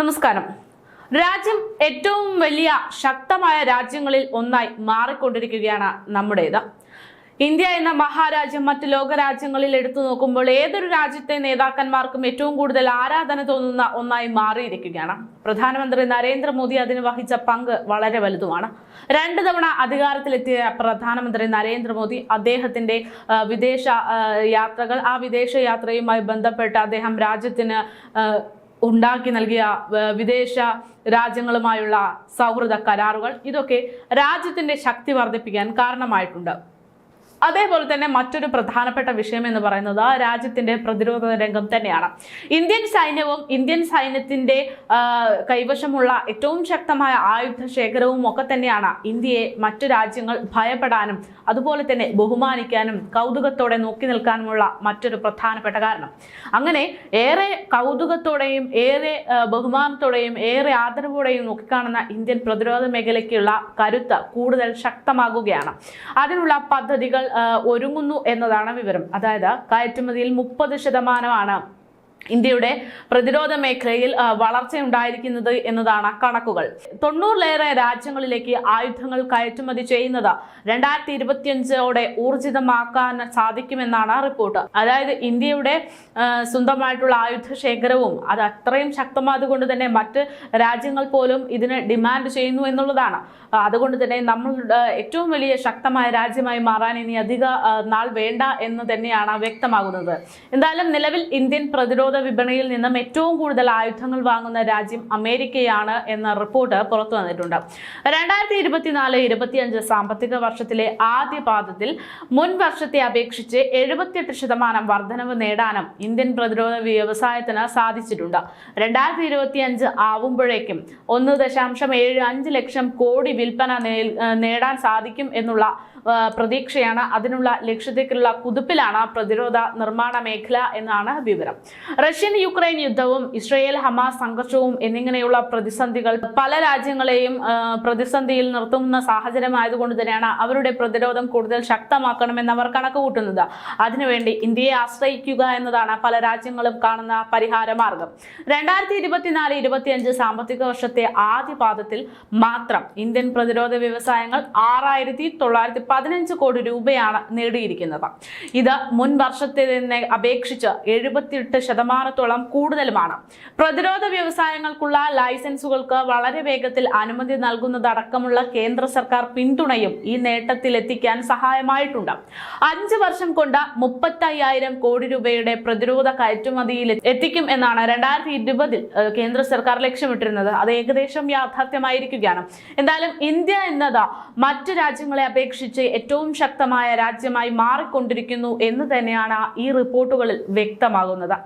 നമസ്കാരം. രാജ്യം ഏറ്റവും വലിയ ശക്തമായ രാജ്യങ്ങളിൽ ഒന്നായി മാറിക്കൊണ്ടിരിക്കുകയാണ് നമ്മുടേത്. ഇന്ത്യ എന്ന മഹാരാജ്യം മറ്റ് ലോകരാജ്യങ്ങളിൽ എടുത്തു നോക്കുമ്പോൾ ഏതൊരു രാജ്യത്തെ നേതാക്കന്മാർക്കും ഏറ്റവും കൂടുതൽ ആരാധന തോന്നുന്ന ഒന്നായി മാറിയിരിക്കുകയാണ്. പ്രധാനമന്ത്രി നരേന്ദ്രമോദി അതിന് വഹിച്ച പങ്ക് വളരെ വലുതുമാണ്. രണ്ട് തവണ അധികാരത്തിലെത്തിയ പ്രധാനമന്ത്രി നരേന്ദ്രമോദി അദ്ദേഹത്തിന്റെ വിദേശ യാത്രകൾ ആ വിദേശ യാത്രയുമായി ബന്ധപ്പെട്ട് അദ്ദേഹം രാജ്യത്തിന് ഉണ്ടാക്കി നൽകിയ വിദേശ രാജ്യങ്ങളുമായുള്ള സൗഹൃദ കരാറുകൾ ഇതൊക്കെ രാജ്യത്തിന്റെ ശക്തി വർദ്ധിപ്പിക്കാൻ കാരണമായിട്ടുണ്ട്. അതേപോലെ തന്നെ മറ്റൊരു പ്രധാനപ്പെട്ട വിഷയം എന്ന് പറയുന്നത് രാജ്യത്തിന്റെ പ്രതിരോധ രംഗം തന്നെയാണ്. ഇന്ത്യൻ സൈന്യവും ഇന്ത്യൻ സൈന്യത്തിന്റെ കൈവശമുള്ള ഏറ്റവും ശക്തമായ ആയുധ ശേഖരവും ഒക്കെ തന്നെയാണ് ഇന്ത്യയെ മറ്റു രാജ്യങ്ങൾ ഭയപ്പെടാനും അതുപോലെ തന്നെ ബഹുമാനിക്കാനും കൗതുകത്തോടെ നോക്കി നിൽക്കാനുമുള്ള മറ്റൊരു പ്രധാനപ്പെട്ട കാരണം. അങ്ങനെ ഏറെ കൗതുകത്തോടെയും ഏറെ ബഹുമാനത്തോടെയും ഏറെ ആദരവോടെയും നോക്കിക്കാണുന്ന ഇന്ത്യൻ പ്രതിരോധ മേഖലയ്ക്കുള്ള കരുത്ത് കൂടുതൽ ശക്തമാകുകയാണ്. അതിനുള്ള പദ്ധതികൾ ഒരുങ്ങുന്നു എന്നതാണ് വിവരം. അതായത് കയറ്റുമതിയിൽ മുപ്പത് ശതമാനമാണ്. ഇന്ത്യയുടെ പ്രതിരോധ മേഖലയിൽ വളർച്ചയുണ്ടായിരിക്കുന്നത് എന്നതാണ് കണക്കുകൾ. തൊണ്ണൂറിലേറെ രാജ്യങ്ങളിലേക്ക് ആയുധങ്ങൾ കയറ്റുമതി ചെയ്യുന്നത് രണ്ടായിരത്തി ഇരുപത്തിയഞ്ചോടെ ഊർജിതമാക്കാൻ സാധിക്കുമെന്നാണ് റിപ്പോർട്ട്. അതായത് ഇന്ത്യയുടെ സ്വന്തമായിട്ടുള്ള ആയുധ ശേഖരവും അത് അത്രയും ശക്തമായതുകൊണ്ട് തന്നെ മറ്റ് രാജ്യങ്ങൾ പോലും ഇതിന് ഡിമാൻഡ് ചെയ്യുന്നു എന്നുള്ളതാണ്. അതുകൊണ്ട് തന്നെ നമ്മളുടെ ഏറ്റവും വലിയ ശക്തമായ രാജ്യമായി മാറാൻ ഇനി അധിക നാൾ വേണ്ട എന്ന് തന്നെയാണ് വ്യക്തമാകുന്നത്. എന്തായാലും നിലവിൽ ഇന്ത്യൻ പ്രതിരോധ വിപണിയിൽ നിന്നും ഏറ്റവും കൂടുതൽ ആയുധങ്ങൾ വാങ്ങുന്ന രാജ്യം അമേരിക്കയാണ് എന്ന റിപ്പോർട്ട് പുറത്തു വന്നിട്ടുണ്ട്. രണ്ടായിരത്തി ഇരുപത്തിനാല് ഇരുപത്തിയഞ്ച് സാമ്പത്തിക വർഷത്തിലെ ആദ്യ പാദത്തിൽ മുൻ വർഷത്തെ അപേക്ഷിച്ച് എഴുപത്തിയെട്ട് ശതമാനം വർധനവ് നേടാനും ഇന്ത്യൻ പ്രതിരോധ വ്യവസായത്തിന് സാധിച്ചിട്ടുണ്ട്. രണ്ടായിരത്തി ഇരുപത്തിയഞ്ച് ആവുമ്പോഴേക്കും ഒന്ന് ദശാംശം ഏഴ് അഞ്ച് ലക്ഷം കോടി വിൽപ്പന നേടാൻ സാധിക്കും എന്നുള്ള പ്രതീക്ഷയാണ്. അതിനുള്ള ലക്ഷ്യത്തേക്കുള്ള കുതിപ്പിലാണ് പ്രതിരോധ നിർമ്മാണ മേഖല എന്നാണ് വിവരം. റഷ്യൻ യുക്രൈൻ യുദ്ധവും ഇസ്രയേൽ ഹമാസ് സംഘർഷവും എന്നിങ്ങനെയുള്ള പ്രതിസന്ധികൾ പല രാജ്യങ്ങളെയും പ്രതിസന്ധിയിൽ നിർത്തുന്ന സാഹചര്യമായതുകൊണ്ട് തന്നെയാണ് അവരുടെ പ്രതിരോധം കൂടുതൽ ശക്തമാക്കണമെന്ന് അവർ കണക്ക് കൂട്ടുന്നത് അതിനുവേണ്ടി ഇന്ത്യയെ ആശ്രയിക്കുക എന്നതാണ് പല രാജ്യങ്ങളും കാണുന്ന പരിഹാര മാർഗം രണ്ടായിരത്തി ഇരുപത്തിനാല് ഇരുപത്തിയഞ്ച് സാമ്പത്തിക വർഷത്തെ ആദ്യ പാദത്തിൽ മാത്രം ഇന്ത്യൻ പ്രതിരോധ വ്യവസായങ്ങൾ ആറായിരത്തി തൊള്ളായിരത്തി പതിനഞ്ച് കോടി രൂപയാണ് നേടിയിരിക്കുന്നത്. ഇത് മുൻ വർഷത്തെ അപേക്ഷിച്ച് എഴുപത്തിയെട്ട് ശതമാനത്തോളം കൂടുതലുമാണ്. പ്രതിരോധ വ്യവസായങ്ങൾക്കുള്ള ലൈസൻസുകൾക്ക് വളരെ വേഗത്തിൽ അനുമതി നൽകുന്നതടക്കമുള്ള കേന്ദ്ര സർക്കാർ പിന്തുണയും ഈ നേട്ടത്തിലെത്തിക്കാൻ സഹായമായിട്ടുണ്ട്. അഞ്ച് വർഷം കൊണ്ട് മുപ്പത്തയ്യായിരം കോടി രൂപയുടെ പ്രതിരോധ കയറ്റുമതിയിൽ എത്തിക്കും എന്നാണ് രണ്ടായിരത്തി ഇരുപതിൽ കേന്ദ്ര സർക്കാർ ലക്ഷ്യമിട്ടിരുന്നത്. അത് ഏകദേശം യാഥാർത്ഥ്യമായിരിക്കുകയാണ്. എന്തായാലും ഇന്ത്യ എന്നത് മറ്റു രാജ്യങ്ങളെ അപേക്ഷിച്ച് ഏറ്റവും ശക്തമായ രാജ്യമായി മാറിക്കൊണ്ടിരിക്കുന്നു എന്ന് തന്നെയാണ് ഈ റിപ്പോർട്ടുകളിൽ വ്യക്തമാകുന്നത്.